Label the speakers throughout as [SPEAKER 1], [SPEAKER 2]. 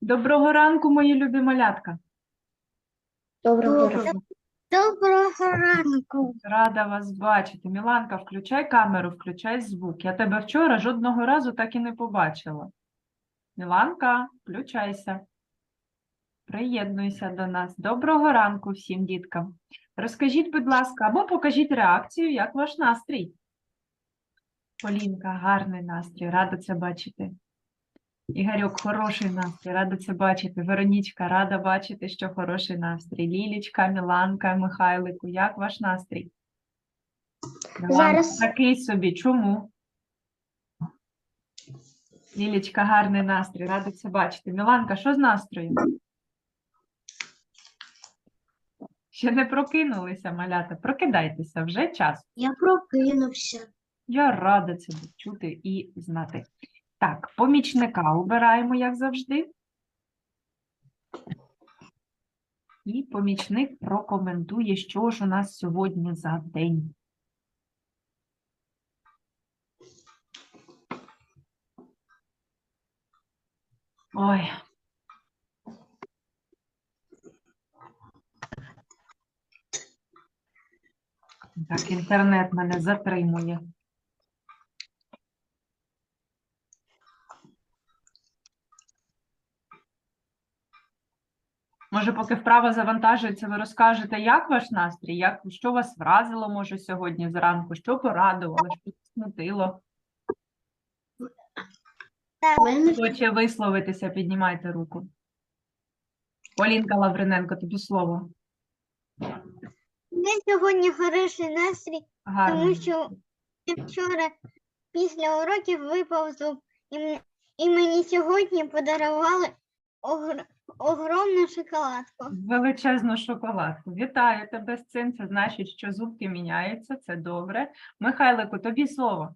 [SPEAKER 1] Доброго ранку, мої любі малятка.
[SPEAKER 2] Доброго
[SPEAKER 3] Доброго. Доброго ранку.
[SPEAKER 1] Рада вас бачити. Міланка, включай камеру, включай звук. Я тебе вчора жодного разу так і не побачила. Міланка, включайся. Приєднуйся до нас. Доброго ранку всім діткам. Розкажіть, будь ласка, або покажіть реакцію, як ваш настрій. Полінка, гарний настрій, рада це бачити. Ігорьок, хороший настрій, рада це бачити. Веронічка, рада бачити, що хороший настрій. Лілічка, Міланка, Михайлику, як ваш настрій?
[SPEAKER 3] Зараз-
[SPEAKER 1] Такий собі. Чому? Лілічка, гарний настрій, рада це бачити. Міланка, що з настроєм? Ще не прокинулися, малята. Прокидайтеся, вже час.
[SPEAKER 3] Я прокинувся.
[SPEAKER 1] Я рада це чути і знати. Так, помічника обираємо, як завжди. І помічник прокоментує, що ж у нас сьогодні за день. Ой. Так, інтернет мене затримує. Може, поки вправа завантажується, ви розкажете, як ваш настрій, як, що вас вразило, може, сьогодні зранку, що порадувало, що смутило. Хоче висловитися, піднімайте руку. Полінка Лавриненко, тобі слово.
[SPEAKER 3] мене сьогодні хороший настрій,
[SPEAKER 1] Гарно.
[SPEAKER 3] тому що я вчора після уроків випав зуб, і, і мені сьогодні подарували огр... огромну шоколадку.
[SPEAKER 1] Величезну шоколадку. Вітаю тебе з цим. Це значить, що зубки міняються. Це добре. Михайлику, тобі слово.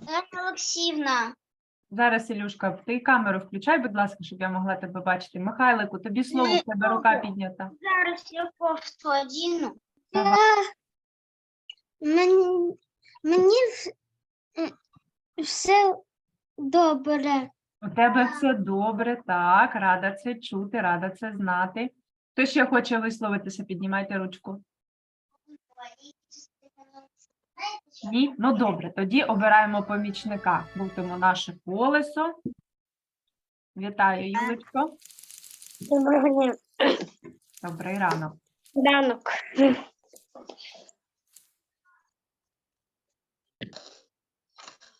[SPEAKER 3] Анна Олексіївна.
[SPEAKER 1] Зараз, Ілюшка, ти камеру включай, будь ласка, щоб я могла тебе бачити. Михайлику, тобі слово, в тебе рука піднята.
[SPEAKER 3] Зараз я кофту одіну. Мені, мені вс- м, все добре.
[SPEAKER 1] У тебе все добре, так, рада це чути, рада це знати. Хто ще хоче висловитися, піднімайте ручку. Ні? Ну добре, тоді обираємо помічника. Крутимо наше колесо. Вітаю, Юлечко.
[SPEAKER 3] Доброго дня.
[SPEAKER 1] Добрий ранок.
[SPEAKER 3] Ранок.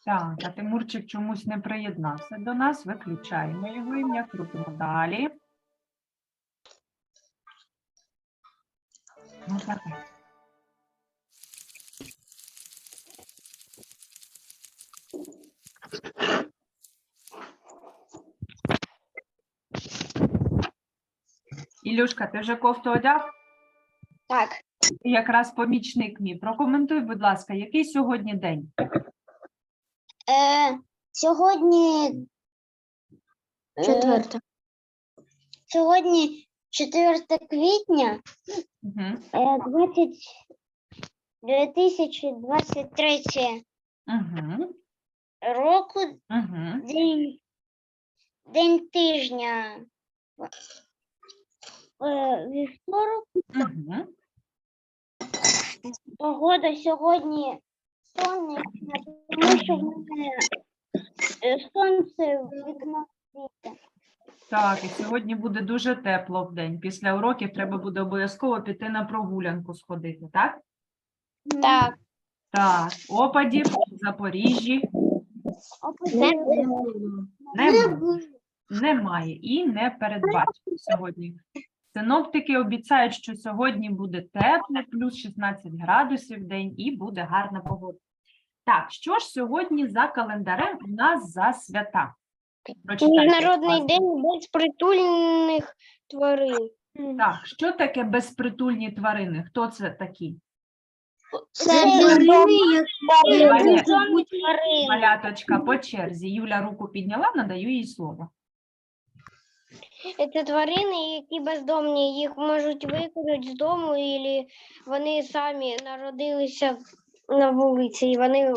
[SPEAKER 1] Так, а Тимурчик чомусь не приєднався до нас. Виключаємо його ім'я, крутимо далі. Ну, давай. Ілюшка, ти вже кофту одяг?
[SPEAKER 3] Так.
[SPEAKER 1] Якраз помічник мій. Прокоментуй, будь ласка, який сьогодні день?
[SPEAKER 3] Е, сьогодні. е,
[SPEAKER 2] Четверте.
[SPEAKER 3] Сьогодні 4 квітня
[SPEAKER 1] Угу.
[SPEAKER 3] е, 20, 2023
[SPEAKER 1] Угу.
[SPEAKER 3] року,
[SPEAKER 1] Угу.
[SPEAKER 3] день, день тижня. Е, Вівторок,
[SPEAKER 1] Угу.
[SPEAKER 3] погода сьогодні сонячна, тому що в мене е, сонце в вікно світить.
[SPEAKER 1] Так, і сьогодні буде дуже тепло в день. Після уроків треба буде обов'язково піти на прогулянку сходити, так?
[SPEAKER 3] Так.
[SPEAKER 1] Так, опадів в Запоріжжі
[SPEAKER 3] Не
[SPEAKER 1] немає. немає і не передбачено сьогодні. Синоптики обіцяють, що сьогодні буде тепло, плюс 16 градусів в день і буде гарна погода. Так, що ж сьогодні за календарем у нас за свята? Прочитайте,
[SPEAKER 3] Міжнародний
[SPEAKER 1] будь ласка.
[SPEAKER 3] день безпритульних тварин.
[SPEAKER 1] Так, що таке безпритульні тварини? Хто це такі?
[SPEAKER 3] Це
[SPEAKER 1] Валя-
[SPEAKER 3] тварини.
[SPEAKER 1] Маляточка по черзі. Юля руку підняла, надаю їй слово.
[SPEAKER 3] Це тварини, які бездомні, їх можуть викинути з дому, або вони самі народилися на вулиці, і вони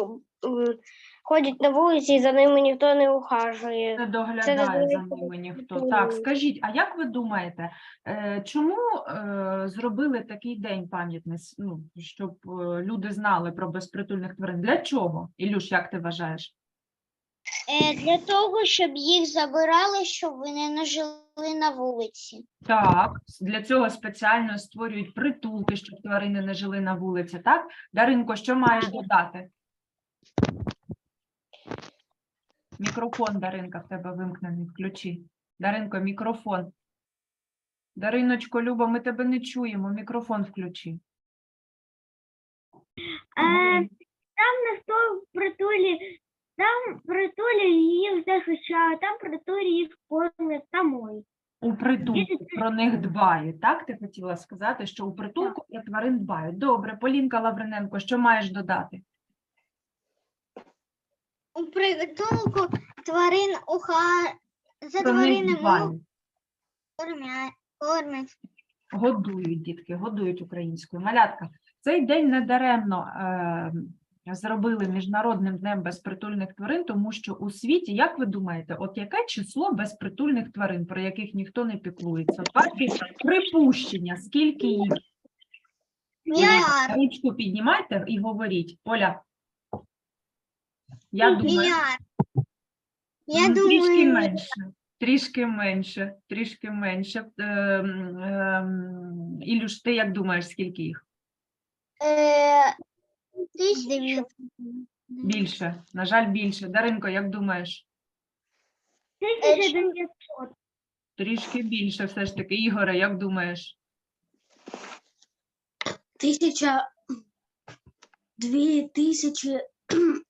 [SPEAKER 2] ходять на вулиці і за ними ніхто не ухажує.
[SPEAKER 1] Не доглядає за ними ніхто. Так, скажіть, а як ви думаєте, е, чому е, зробили такий день пам'ятний, ну, щоб е, люди знали про безпритульних тварин? Для чого? Ілюш, як ти вважаєш?
[SPEAKER 3] Е, для того, щоб їх забирали, щоб вони не жили на вулиці.
[SPEAKER 1] Так, для цього спеціально створюють притулки, щоб тварини не жили на вулиці, так? Даринко, що маєш додати? Мікрофон, Даринка, в тебе вимкнений, включи. Даринко, мікрофон. Дариночко, Люба, ми тебе не чуємо, мікрофон включи. Говори.
[SPEAKER 3] Там на сто в притулі, там притулі їх захищають, там притулі їх кормять самої.
[SPEAKER 1] У притулку про них дбають, так? Ти хотіла сказати, що у притулку про тварин дбають. Добре, Полінка Лавриненко, що маєш додати?
[SPEAKER 3] У притулку тварин уха... за
[SPEAKER 1] Про них
[SPEAKER 3] тваринами
[SPEAKER 1] дбають.
[SPEAKER 3] кормять. кормять.
[SPEAKER 1] Годують дітки, годують українською. Малятка, цей день недаремно е, зробили Міжнародним днем безпритульних тварин, тому що у світі, як ви думаєте, от яке число безпритульних тварин, про яких ніхто не піклується? Ваші припущення, скільки їх?
[SPEAKER 3] Мільярд.
[SPEAKER 1] Ручку піднімайте і говоріть. Оля. Я думаю,
[SPEAKER 3] Мільярд. Я
[SPEAKER 1] ну, трішки
[SPEAKER 3] думаю,
[SPEAKER 1] менше. Трішки менше, трішки менше. Ем, ем, Ілюш, ти як думаєш, скільки їх?
[SPEAKER 3] е, тисячу.
[SPEAKER 1] Більше. На жаль, більше. Даринко, як думаєш?
[SPEAKER 3] Тисяча
[SPEAKER 1] Трішки більше все ж таки. Ігоре, як думаєш?
[SPEAKER 2] Тисяча дві тисячі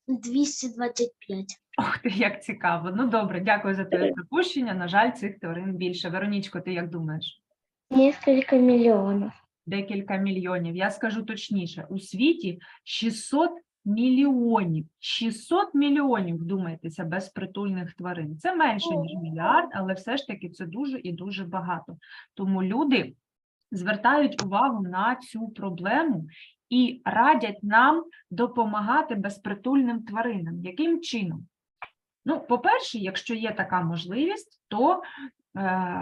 [SPEAKER 2] двісті двадцять п'ять.
[SPEAKER 1] Ох ти, як цікаво. Ну добре, дякую за твоє припущення. На жаль, цих тварин більше. Веронічко, ти як думаєш?
[SPEAKER 2] Несколько мільйонів.
[SPEAKER 1] Декілька мільйонів. Я скажу точніше, у світі 600 мільйонів. 600 мільйонів, вдумайтеся, безпритульних тварин. Це менше, ніж мільярд, але все ж таки це дуже і дуже багато. Тому люди звертають увагу на цю проблему і радять нам допомагати безпритульним тваринам. Яким чином? Ну, по-перше, якщо є така можливість, то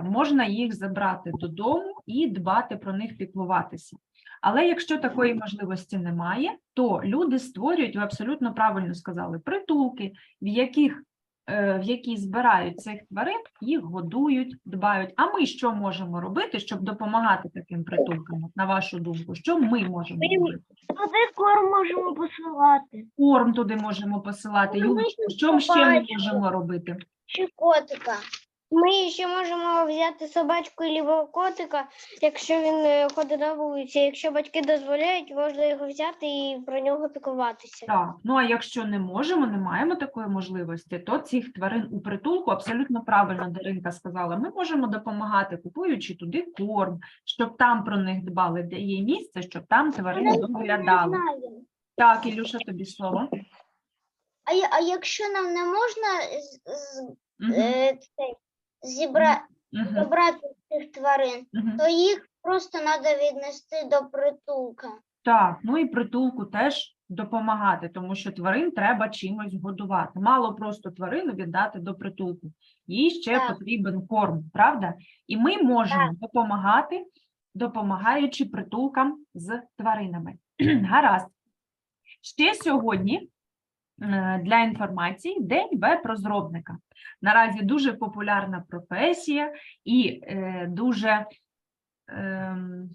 [SPEAKER 1] можна їх забрати додому і дбати про них, піклуватися. Але якщо такої можливості немає, то люди створюють, ви абсолютно правильно сказали, притулки, в яких е, в які збирають цих тварин, їх годують, дбають. А ми що можемо робити, щоб допомагати таким притулкам? На вашу думку, що ми можемо робити?
[SPEAKER 3] Туди корм можемо посилати.
[SPEAKER 1] Корм туди можемо посилати.
[SPEAKER 3] Ми
[SPEAKER 1] Юлечко,
[SPEAKER 3] ще
[SPEAKER 1] що ще ми можемо робити?
[SPEAKER 3] Чи котика. Ми ще можемо взяти собачку або котика, якщо він е, ходить на вулиці. Якщо батьки дозволяють, можна його взяти і про нього піклуватися.
[SPEAKER 1] Так, ну а якщо не можемо, не маємо такої можливості, то цих тварин у притулку абсолютно правильно Даринка сказала. Ми можемо допомагати, купуючи туди корм, щоб там про них дбали, де є місце, щоб там тварини доглядали. Так, Ілюша, тобі слово.
[SPEAKER 3] А, а якщо нам не можна з, з,
[SPEAKER 1] Мгм,
[SPEAKER 3] е, цей, зібра,
[SPEAKER 1] мгм,
[SPEAKER 3] забрати цих тварин,
[SPEAKER 1] мгм.
[SPEAKER 3] то їх просто треба віднести до притулка.
[SPEAKER 1] Так, ну і притулку теж допомагати, тому що тварин треба чимось годувати. Мало просто тварину віддати до притулку. Їй ще
[SPEAKER 3] Так.
[SPEAKER 1] потрібен корм, правда? І ми можемо допомагати, допомагаючи притулкам з тваринами. Гаразд. Ще сьогодні для інформації День веб-розробника. Наразі дуже популярна професія і е, дуже ем,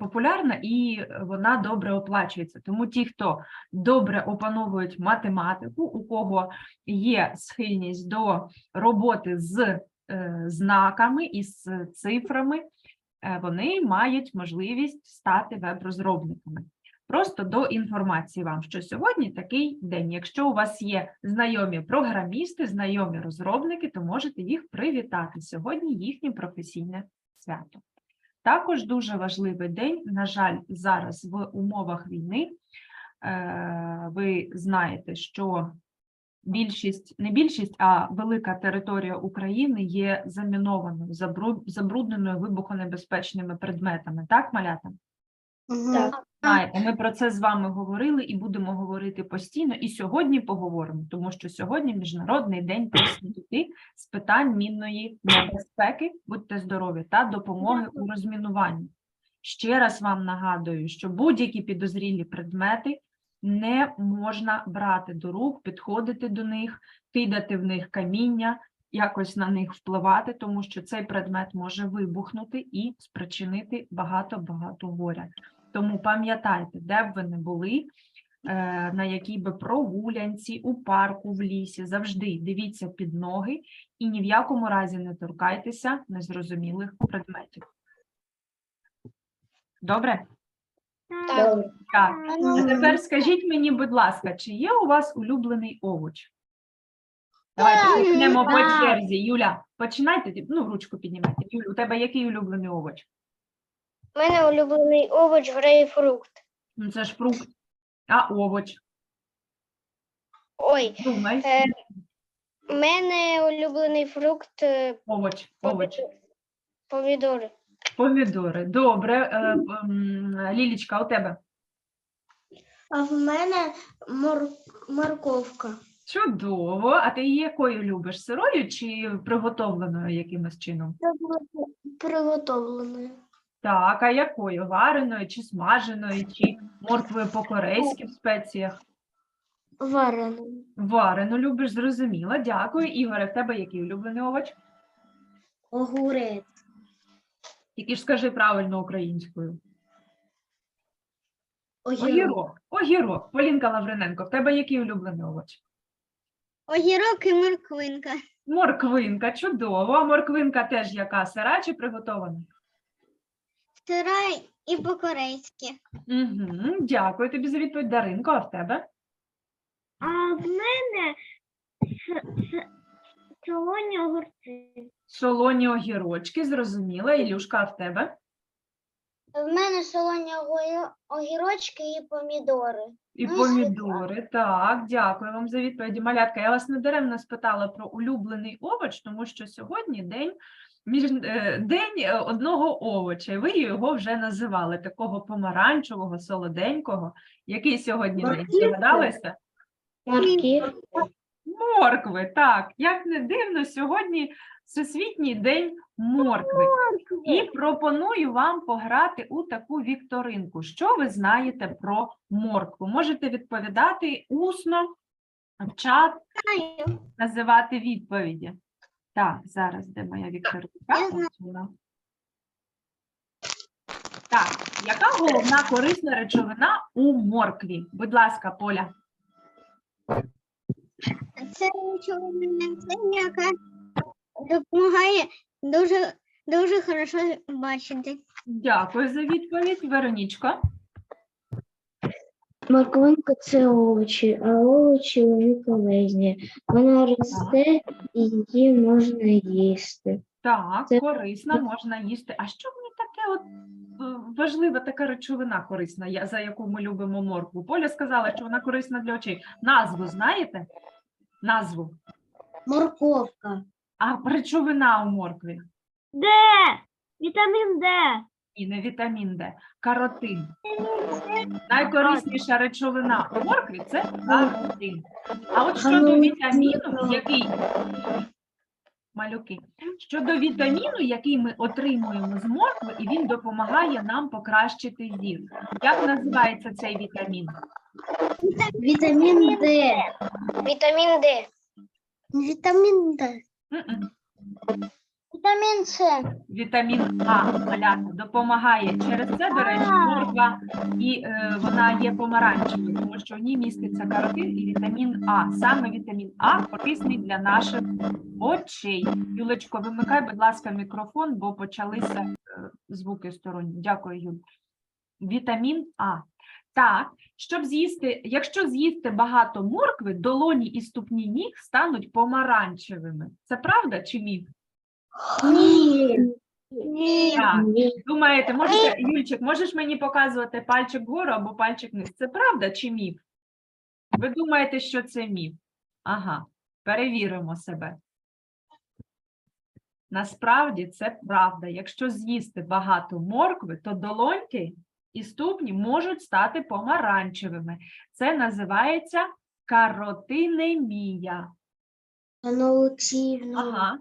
[SPEAKER 1] популярна і вона добре оплачується. Тому ті, хто добре опановують математику, у кого є схильність до роботи з е, знаками і з цифрами, е, вони мають можливість стати веб-розробниками. Просто до інформації вам, що сьогодні такий день. Якщо у вас є знайомі програмісти, знайомі розробники, то можете їх привітати. Сьогодні їхнє професійне свято. Також дуже важливий день, на жаль, зараз в умовах війни. е, Ви знаєте, що більшість, не більшість, а велика територія України є замінованою, забрудненою вибухонебезпечними предметами. Так, малята?
[SPEAKER 2] Так.
[SPEAKER 1] Знаєте, ми про це з вами говорили і будемо говорити постійно, і сьогодні поговоримо, тому що сьогодні Міжнародний день просвіти з питань мінної небезпеки, будьте здорові, та допомоги у розмінуванні. Ще раз вам нагадую, що будь-які підозрілі предмети не можна брати до рук, підходити до них, кидати в них каміння, якось на них впливати, тому що цей предмет може вибухнути і спричинити багато-багато горя. Тому пам'ятайте, де б ви не були, е, на якій би прогулянці, у парку, в лісі, завжди дивіться під ноги і ні в якому разі не торкайтеся незрозумілих предметів. Добре?
[SPEAKER 3] Так.
[SPEAKER 1] Так. А тепер скажіть мені, будь ласка, чи є у вас улюблений овоч? Давайте почнемо по
[SPEAKER 2] Так.
[SPEAKER 1] черзі. Юля, починайте, ну, ручку піднімайте. Юля, у тебе який улюблений овоч?
[SPEAKER 3] У мене улюблений овоч грейпфрукт.
[SPEAKER 1] Ну, це ж фрукт. А овоч?
[SPEAKER 3] Ой,
[SPEAKER 1] Думай.
[SPEAKER 3] Е, у мене улюблений фрукт е,
[SPEAKER 1] Овоч, овоч.
[SPEAKER 3] помідори.
[SPEAKER 1] Помідори. Добре. Е, м, Лілічка, у тебе?
[SPEAKER 2] А в мене мор... морковка.
[SPEAKER 1] Чудово. А ти її якою любиш? Сирою чи приготовленою якимось чином?
[SPEAKER 2] Приготовленою.
[SPEAKER 1] Так, а якою? Вареною чи смаженою, чи морквою по-корейськи в спеціях?
[SPEAKER 2] Вареною.
[SPEAKER 1] Варену любиш, зрозуміла. Дякую. Ігоре, в тебе який улюблений овоч?
[SPEAKER 2] Огурець.
[SPEAKER 1] Тільки ж скажи правильно українською.
[SPEAKER 2] Огірок.
[SPEAKER 1] Огірок. Огірок. Полінка Лавриненко, в тебе який улюблений овоч?
[SPEAKER 3] Огірок і морквинка.
[SPEAKER 1] Морквинка, чудово. А морквинка теж яка? Сира чи приготована?
[SPEAKER 3] Сира і по-корейськи.
[SPEAKER 1] Угу, дякую тобі за відповідь, Даринко, а в тебе?
[SPEAKER 3] А в мене солоні огурці.
[SPEAKER 1] Солоні огірочки, зрозуміла. Ілюшка, а в тебе?
[SPEAKER 3] В мене солоні огірочки і помідори.
[SPEAKER 1] І
[SPEAKER 3] Ну, і
[SPEAKER 1] помідори. Так, дякую вам за відповіді. Малятка, я вас недаремно спитала про улюблений овоч, тому що сьогодні день, між, е, день е, одного овоча, і ви його вже називали, такого помаранчевого, солоденького. Який сьогодні день?
[SPEAKER 2] Морквинка.
[SPEAKER 1] Здогадалися?
[SPEAKER 2] Морків.
[SPEAKER 1] Моркви, так, як не дивно, сьогодні Всесвітній день моркви. І пропоную вам пограти у таку вікторинку. Що ви знаєте про моркву? Можете відповідати усно, в чат, називати відповіді. Так, зараз де моя вікторинка? Так, яка головна корисна речовина у моркві? Будь ласка, Поля.
[SPEAKER 3] Це речовина, це яка допомагає дуже, дуже хорошо бачити.
[SPEAKER 1] Дякую за відповідь. Веронічко.
[SPEAKER 2] Морквинка це овочі, а овочі вони полезні. Вона росте і її можна їсти.
[SPEAKER 1] Так,
[SPEAKER 2] Це-
[SPEAKER 1] корисна, можна їсти. А що ній таке от е, важлива така речовина корисна, я- за яку ми любимо моркву? Поля сказала, що вона корисна для очей. Назву знаєте? Назву.
[SPEAKER 2] Морковка.
[SPEAKER 1] А речовина у моркві?
[SPEAKER 3] Д! Вітамін Д.
[SPEAKER 1] І не вітамін Д, каротин. Найкорисніша речовина у моркві це каротин. А от щодо
[SPEAKER 2] ну,
[SPEAKER 1] вітаміну, який малюки, щодо вітаміну, який ми отримуємо з моркви, і він допомагає нам покращити зір. Як називається цей вітамін?
[SPEAKER 2] Вітамін Д.
[SPEAKER 3] Вітамін Д.
[SPEAKER 2] Вітамін Д.
[SPEAKER 3] Вітамін С.
[SPEAKER 1] Вітамін А малята допомагає. Через це, до речі, морква і е, вона є помаранчевою, тому що в ній міститься каротин і вітамін А. Саме вітамін А корисний для наших очей. Юлечко, вимикай, будь ласка, мікрофон, бо почалися е, звуки сторонні. Дякую, Юль. Вітамін А. Так, щоб з'їсти, якщо з'їсти багато моркви, долоні і ступні ніг стануть помаранчевими. Це правда чи міф?
[SPEAKER 2] Ні.
[SPEAKER 3] Ні.
[SPEAKER 1] Так. Думаєте, можете, Юльчик, можеш мені показувати пальчик вгору або пальчик вниз? Це правда чи міф? Ви думаєте, що це міф? Ага, перевіримо себе. Насправді це правда. Якщо з'їсти багато моркви, то долоньки і ступні можуть стати помаранчевими. Це називається каротинемія.
[SPEAKER 2] Анна
[SPEAKER 1] Ага.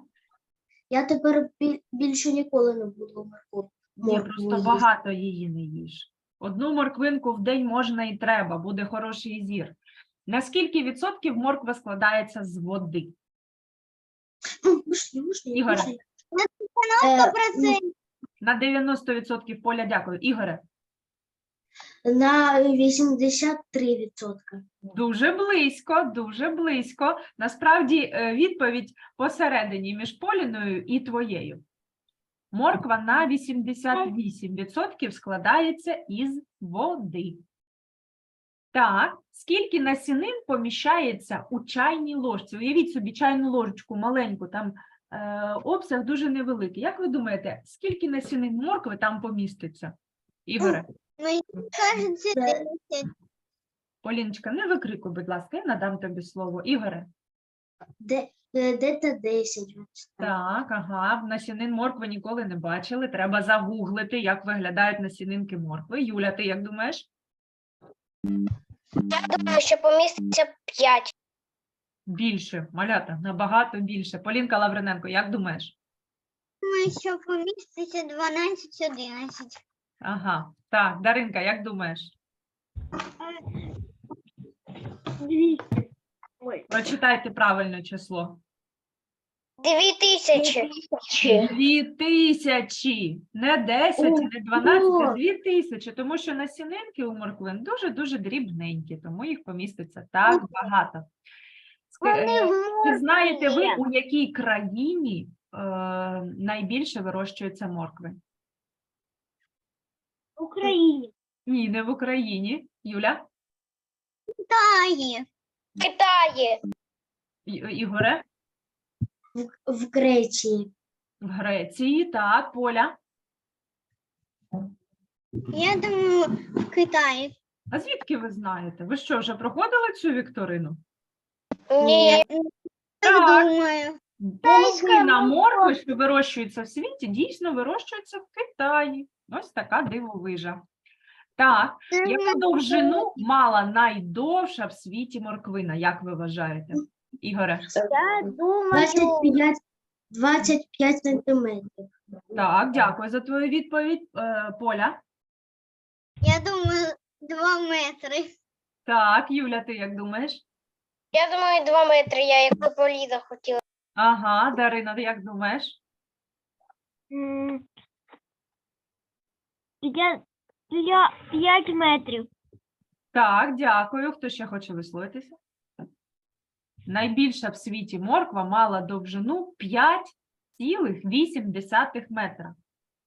[SPEAKER 2] я тепер більше ніколи не буду морковку.
[SPEAKER 1] Ні, просто
[SPEAKER 2] їсти.
[SPEAKER 1] багато її не їж. Одну морквинку в день можна і треба, буде хороший зір. На скільки відсотків морква складається з води?
[SPEAKER 2] Можна,
[SPEAKER 1] Ігоре.
[SPEAKER 2] Е.
[SPEAKER 1] На 90% поля дякую. Ігоре,
[SPEAKER 2] На 83%.
[SPEAKER 1] дуже близько, дуже близько. Насправді е, відповідь посередині між Поліною і твоєю. Морква на 88% складається із води. Так, скільки насінин поміщається у чайній ложці? Уявіть собі чайну ложечку маленьку, там е, обсяг дуже невеликий. Як ви думаєте, скільки насінин моркви там поміститься? Ігоре,
[SPEAKER 3] Мені кажеться,
[SPEAKER 2] Це-
[SPEAKER 1] Поліночка, не викрикуй, будь ласка, я надам тобі слово. Ігоре.
[SPEAKER 2] Де, е, де-то 10. так.
[SPEAKER 1] Так, ага, насінин моркви ніколи не бачили. Треба загуглити, як виглядають насінинки моркви. Юля, ти як думаєш?
[SPEAKER 3] Я думаю, що поміститься 5.
[SPEAKER 1] Більше, малята, набагато більше. Полінка Лавриненко, як думаєш?
[SPEAKER 3] Думаю, що поміститься 12-11.
[SPEAKER 1] Ага, так, Даринка, як думаєш? Прочитайте правильне число.
[SPEAKER 3] 2000.
[SPEAKER 1] Дві тисячі, не 10, не 12, а дві тисячі, тому що насінинки у морквин дуже-дуже дрібненькі, тому їх поміститься так багато. Ск- е, Чи знаєте ви, у якій країні е, найбільше вирощується моркви?
[SPEAKER 3] В Україні.
[SPEAKER 1] Ні, не в Україні. Юля?
[SPEAKER 3] Китаї. Китаї.
[SPEAKER 1] І- Ігоре?
[SPEAKER 2] В, в Греції.
[SPEAKER 1] В Греції, так, Поля.
[SPEAKER 3] Я думаю, в Китаї.
[SPEAKER 1] А звідки ви знаєте? Ви що, вже проходили цю вікторину?
[SPEAKER 3] Ні,
[SPEAKER 1] Так.
[SPEAKER 3] думаю.
[SPEAKER 1] Половина моркви, що вирощується в світі, дійсно вирощується в Китаї. Ось така дивовижа. Так, яку довжину мала найдовша в світі морквина, як ви вважаєте? Ігоре?
[SPEAKER 3] Я думаю,
[SPEAKER 2] 25, 25 сантиметрів.
[SPEAKER 1] Так, дякую за твою відповідь. Е, Поля?
[SPEAKER 3] я думаю, 2 метри.
[SPEAKER 1] Так, Юля, ти як думаєш?
[SPEAKER 3] Я думаю, 2 метри, я як Поліда хотіла.
[SPEAKER 1] Ага, Дарина, ти як думаєш?
[SPEAKER 3] Я, я 5 метрів.
[SPEAKER 1] Так, дякую. Хто ще хоче висловитися? Найбільша в світі морква мала довжину 5,8 метра.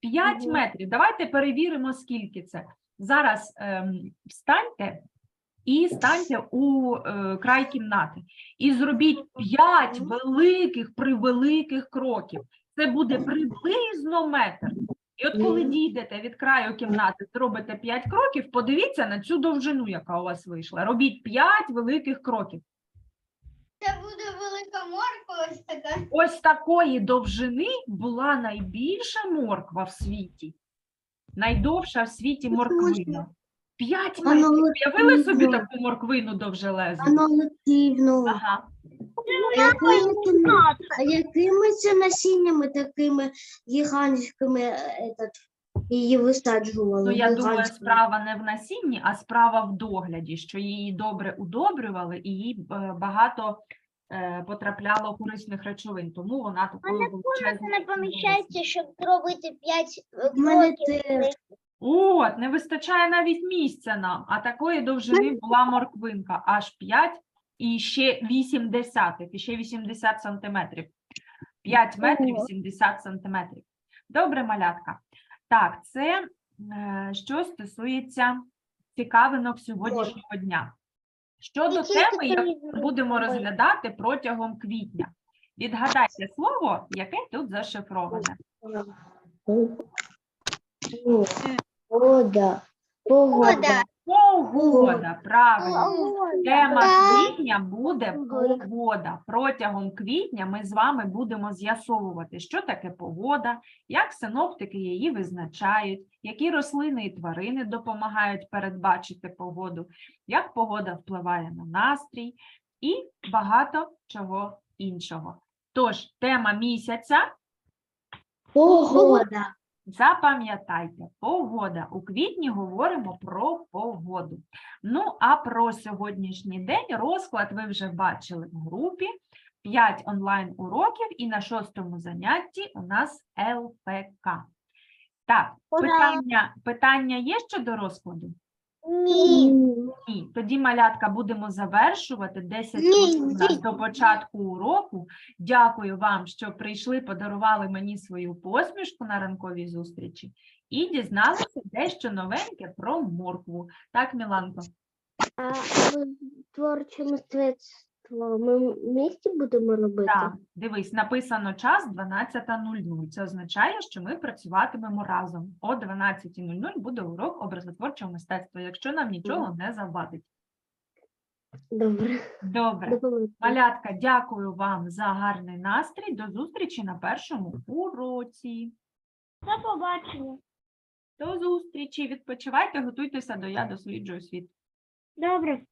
[SPEAKER 1] 5
[SPEAKER 2] Ого.
[SPEAKER 1] метрів. Давайте перевіримо, скільки це. Зараз ем, встаньте і станьте у е, край кімнати. І зробіть 5 великих, превеликих кроків. Це буде приблизно метр. І от коли дійдете від краю кімнати, зробите 5 кроків, подивіться на цю довжину, яка у вас вийшла. Робіть 5 великих кроків.
[SPEAKER 3] Це буде велика морква ось така.
[SPEAKER 1] Ось такої довжини була найбільша морква в світі. Найдовша в світі морквина. 5
[SPEAKER 2] Анна
[SPEAKER 1] метрів. Уявили собі таку морквину довжелезну? Ага.
[SPEAKER 2] А якими а якими це насіннями такими гігантськими е, этот, її висаджували?
[SPEAKER 1] Ну, я думаю,
[SPEAKER 2] гігантськими?
[SPEAKER 1] справа не в насінні, а справа в догляді, що її добре удобрювали і їй е, багато е, потрапляло корисних речовин, тому вона такою величезною виросла.
[SPEAKER 3] щоб зробити 5
[SPEAKER 2] В мене теж.
[SPEAKER 1] От, не вистачає навіть місця нам, а такої довжини була морквинка, аж 5 і ще 8 десятих, і ще 80 сантиметрів. 5 метрів
[SPEAKER 2] Ого.
[SPEAKER 1] 70 сантиметрів. Добре, малятка. Так, це е, що стосується цікавинок сьогоднішнього дня. Щодо теми, яку ми будемо розглядати протягом квітня. Відгадайте слово, яке тут зашифроване.
[SPEAKER 2] Вода. Погода.
[SPEAKER 1] Погода, правильно. Тема квітня буде
[SPEAKER 2] погода.
[SPEAKER 1] Протягом квітня ми з вами будемо з'ясовувати, що таке погода, як синоптики її визначають, які рослини і тварини допомагають передбачити погоду, як погода впливає на настрій і багато чого іншого. Тож, тема місяця
[SPEAKER 2] Погода.
[SPEAKER 1] Запам'ятайте, погода. У квітні говоримо про погоду. Ну, а про сьогоднішній день розклад ви вже бачили в групі. 5 онлайн-уроків і на шостому занятті у нас ЛПК. Так, питання, питання є щодо розкладу?
[SPEAKER 3] Ні.
[SPEAKER 1] Ні. Тоді, малятка, будемо завершувати 10
[SPEAKER 3] Ні,
[SPEAKER 1] хвилин до початку уроку. Дякую вам, що прийшли, подарували мені свою посмішку на ранковій зустрічі і дізналися дещо новеньке про моркву. Так, Міланко?
[SPEAKER 2] А творче мистецтво ми в місті будемо робити?
[SPEAKER 1] Так, дивись, написано час 12.00. Це означає, що ми працюватимемо разом. О 12.00 буде урок образотворчого мистецтва, якщо нам нічого не завадить.
[SPEAKER 2] Добре.
[SPEAKER 1] Добре.
[SPEAKER 2] До побачення.
[SPEAKER 1] Малятка, дякую вам за гарний настрій. До зустрічі на першому уроці.
[SPEAKER 3] До побачення.
[SPEAKER 1] До зустрічі. Відпочивайте, готуйтеся до я досліджую світ.
[SPEAKER 3] Добре.